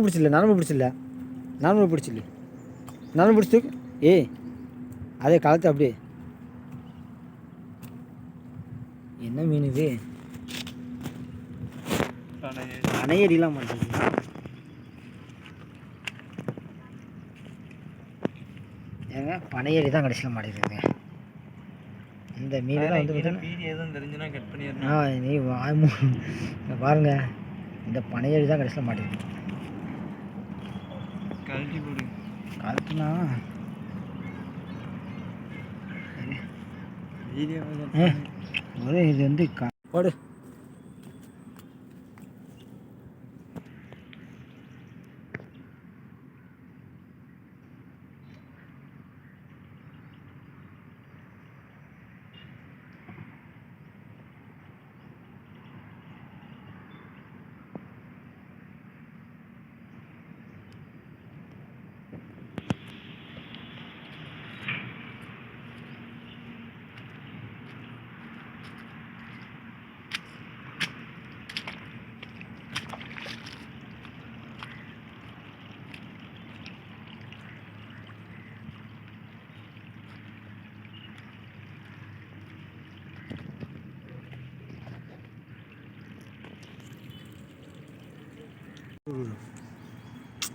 நரம்பு பிடிச்சில்ல நரம்பு பிடிச்சில்ல. நரம்பு பிடிச்சில்ல. நரம்பு பிடிச்சி ஏய் அதே காலத்து அப்படியே. என்ன மீன் இது? அணையடிலாம் மாட்டேங்குது. ஏங்க பனையடி தான் கடைசியில் மாட்டேங்குது இந்த மீன் தான் வந்து பார்த்தீங்கன்னா ஆ நீ பாருங்க. இந்த பனையடி தான் கடைசியில் மாட்டேங்குது கழட்டி போடு. ஏ ஒரே இது வந்து போடு.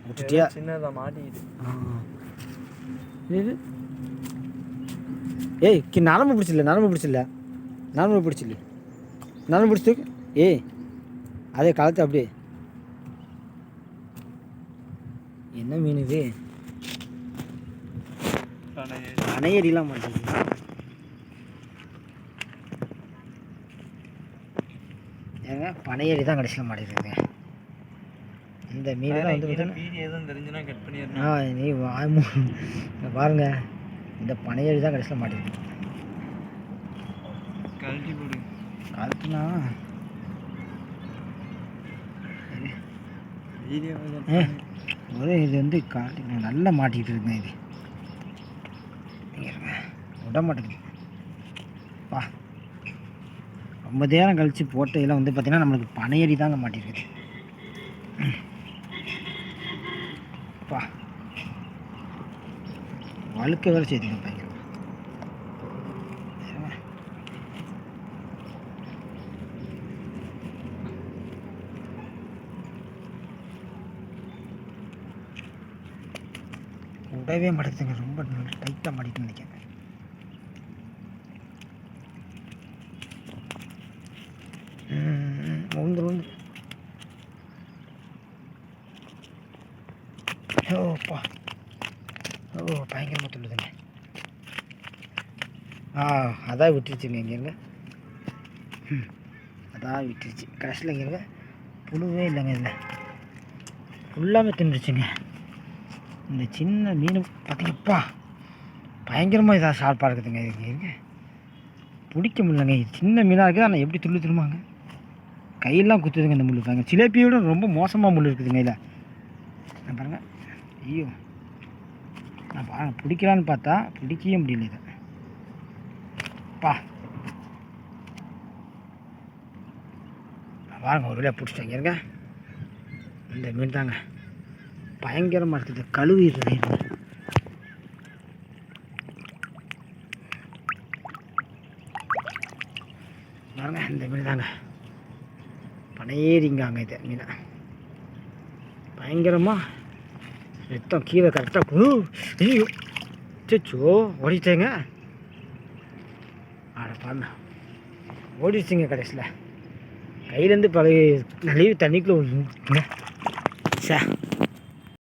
விட்டுட்டியா சின்னதாக. இது ஏய் கி நரம்பு பிடிச்சில்ல நரம்பு பிடிச்சில்ல. நரம்பு பிடிச்சில்ல. நரம்பு பிடிச்சி தூக்கு. ஏய் அதே கழுத்து அப்படியே. என்ன மீன் இது? அணையடிலாம் மாட்டேங்குது. ஏங்க பனையடி தான் கடைசியில் மாட்டேங்குதுங்க இந்த மீன் தான் வந்து பார்த்தீங்கன்னா ஆ நீ வாய் மூ இங்க பாருங்க. இந்த பனையடி தான் கடைசியில் மாட்டேங்குது கழட்டி போடு. ஏ ஒரே இது வந்து காட்டு நல்லா மாட்டிக்கிட்டு இருக்குங்க இது. விட மாட்டேங்குது. பா ரொம்ப நேரம் கழித்து போட்ட இதெல்லாம் வந்து பார்த்திங்கன்னா நம்மளுக்கு பனையடி தாங்க மாட்டிருக்குது. அப்பா. வழுக்க வேலை செய்துங்க பயங்கரமா. இருங்க. விடவே மாட்டேங்குதுங்க. ரொம்ப டைட்டாக மாட்டிட்டு நினைக்கிறேன். உந்து ஓப்பா ஓ பயங்கரமாக துள்ளுதுங்க. ஆ அதான் விட்டுருச்சுங்க இங்கேங்க ம் அதான் விட்டுருச்சு. கடைசியில் இங்கேங்க புழுவே இல்லைங்க இதில். ஃபுல்லாமே தின்றுச்சுங்க இந்த சின்ன மீன் பார்த்தீங்கப்பா பயங்கரமாக இதாக ஷார்ப்பாக இருக்குதுங்க. இது இருங்க. பிடிக்க முடியலங்க. இது சின்ன மீனாக இருக்குது. ஆனால் எப்படி துள்ளு திரும்பாங்க கையெல்லாம் குத்துதுங்க இந்த முள் பாருங்க சிலேப்பியோட ரொம்ப மோசமாக முள் இருக்குதுங்க இதில். பாருங்கள் ஐயோ. நான் பாருங்க பிடிக்கலான்னு பார்த்தா பிடிக்கவே முடியல இதை. பா. நான் பாருங்க ஒரு வேலையை பிடிச்சிட்டாங்க இருங்க. இந்த மீன் தாங்க. பயங்கரமாக இருக்குது. கழுவி இருக்குது பாருங்க இந்த மீன் தாங்க. பனையேறிங்காங்க இதை மீனை. பயங்கரமாக ரத்தம் கீழே கரெக்டாக ஐயோ சச்சோ ஓடிட்டேங்க ஆட பாருங்க ஓடிடுச்சுங்க கடைசியில் கையிலேருந்து பழைய நழுவி தண்ணிக்குள்ளே சே